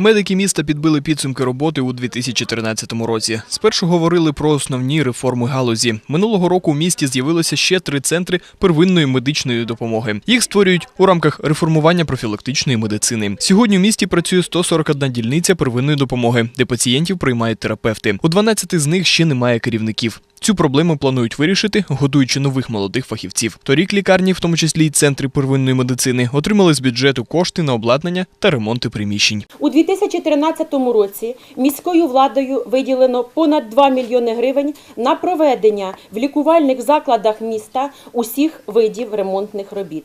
Медики міста підбили підсумки роботи у 2013 році. Спершу говорили про основні реформи галузі. Минулого року у місті з'явилося ще три центри первинної медичної допомоги. Їх створюють у рамках реформування профілактичної медицини. Сьогодні у місті працює 141 дільниця первинної допомоги, де пацієнтів приймають терапевти. У 12 з них ще немає керівників. Цю проблему планують вирішити, готуючи нових молодих фахівців. Торік лікарні, в тому числі й центри первинної медицини, отримали з бюджету кошти на обладнання та ремонти приміщень. У 2013 році міською владою виділено понад 2 мільйони гривень на проведення в лікувальних закладах міста усіх видів ремонтних робіт.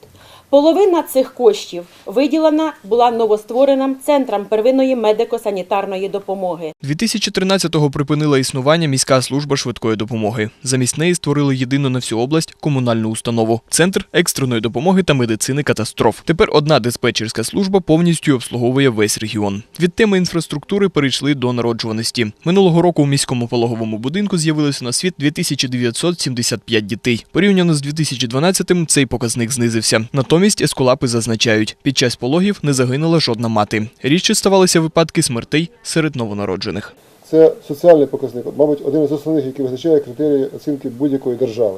Половина цих коштів виділена була новоствореним центрам первинної медико-санітарної допомоги. 2013-го припинила існування міська служба швидкої допомоги. Замість неї створили єдину на всю область комунальну установу центр екстреної допомоги та медицини катастроф. Тепер одна диспетчерська служба повністю обслуговує весь регіон. Від теми інфраструктури перейшли до народжуваності. Минулого року у міському пологовому будинку з'явилося на світ 2975 дітей. Порівняно з 2012-м цей показник знизився. Натомість ескулапи зазначають, під час пологів не загинула жодна мати. Рідше ставалися випадки смертей серед новонароджених. Це соціальний показник, мабуть, один із основних, який визначає критерії оцінки будь-якої держави.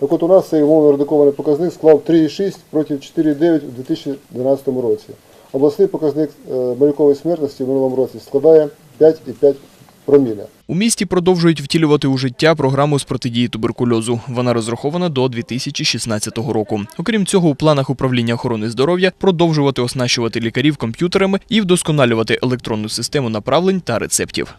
Так от у нас цей умовно редукований показник склав 3,6 проти 4,9 у 2012 році. Обласний показник е, малюкової смертності в минулому році складає 5,5 проміля. У місті продовжують втілювати у життя програму з протидії туберкульозу. Вона розрахована до 2016 року. Окрім цього, у планах управління охорони здоров'я продовжувати оснащувати лікарів комп'ютерами і вдосконалювати електронну систему направлень та рецептів.